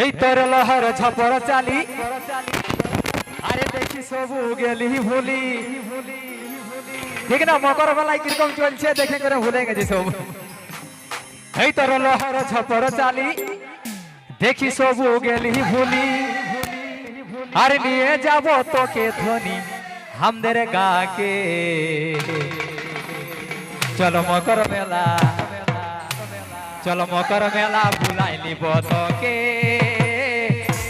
এই তোর লহর ঝপর চালি। আরে দেখি সবু গেলি ভুলি। ঠিক না, মকর বেলায় কীরকম চলছে, দেখে করে ভুলে গেছি সব। এই তোর লহর ঝপর চালি, দেখি সবু গেলি ভুলি। আর নিয়ে যাব তোকে ধনি হামদের গাকে। চলো মকর মেলা, চলো মকর মেলা নিব তোকে।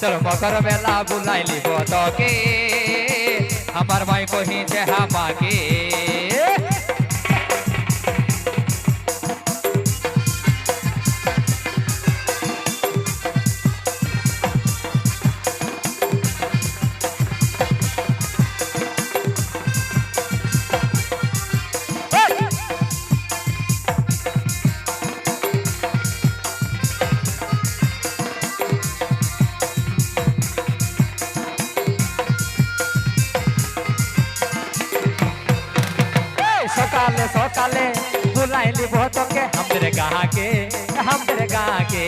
চলো মকর বেলা বুলাইলি লিব আমার মাই কহিছে আমাকে সকালে সকালে বুলাই লিব তোকে আমাদের গাঁকে আমাদের গাঁকে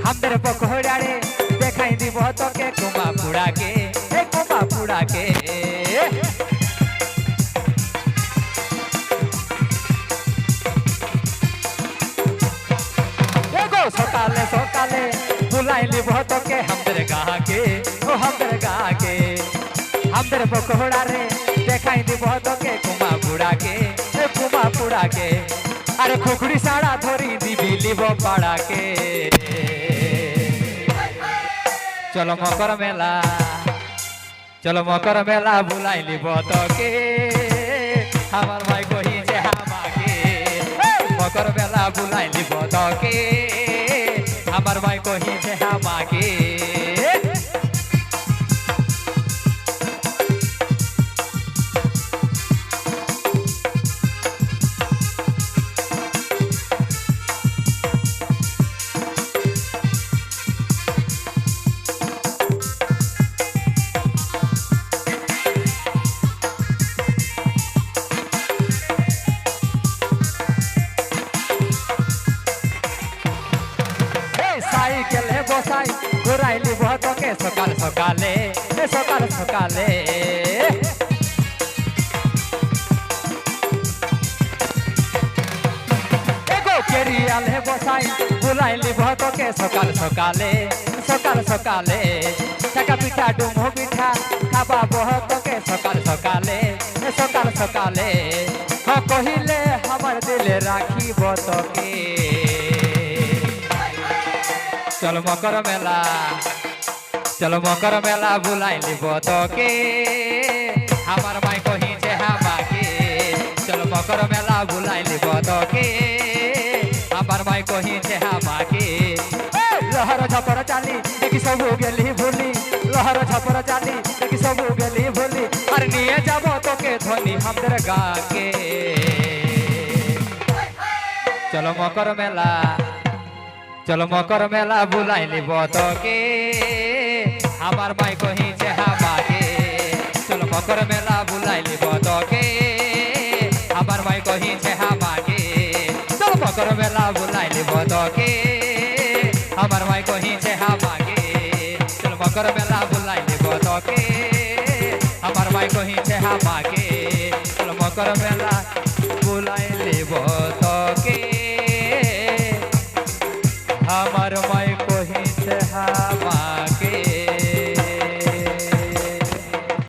আমাদের পকোড়ারে দেখাই দিব তোকে কুমা পুড়াকে এ কুমা পুড়াকে এগো সকালে সকালে বুলাই লিব তোকে আমাদের গাঁকে ও আমাদের গাঁকে আমাদের পকোড়া রে দেখাই দিব তোকে কুমা পুড়াকে এ কুমা পুড়াকে, আরে খুকুড়ি সাড়া ধরি দিবি লিব পাড়াকে। চলো মকর মেলা, চলো মকর মেলা বুলাই লিব তোকে। আমার ভাই কহিছে আমাকে, মকর মেলা বুলাই লিব তোকে। আমার ভাই কহিছে আমাকে সাইকেলে বসাই? ঘুরাইলি তোকে সকাল সকালে সকাল সকালে। কেরিয়ালে বসাই, ঘুরাইলি তোকে সকাল সকালে সকাল সকালে। টাকা পিঠা, ডুমো পিঠা, খাবা তোকে সকাল সকালে সকাল সকালে। কহিলে, আমার দিলে রাখিব তোকে। চলো মকর মেলা, চলো মকর মেলা বুলাই লিব তোকে। আমার মাই কহিছে আমাকে চলো মকর মেলা বুলাই লিব তোকে। আমার মাই কহিছে আমাকে লহর ঝপর চালি, দেখি সবু গেলি ভুলি। লহর ঝপর চালি, দেখি সবু গেলি ভুলি। আর নিয়ে যাব তোকে ধনি আমাদের গাকে। চলো মকর মেলা চলো মকর মেলা বুলাই লিব তোকে। আমার মাই কহিছে আমাকে চলো মকর মেলা বুলাই লিব তোকে। আমার মাই কহিছে আমাকে চলো মকর মেলা বুলাই লিব তোকে। আমার মাই কহিছে আমাকে চলো মকর মেলা বুলাই লিব তোকে। আমার মাই কহিছে আমাকে চলো মকর মেলা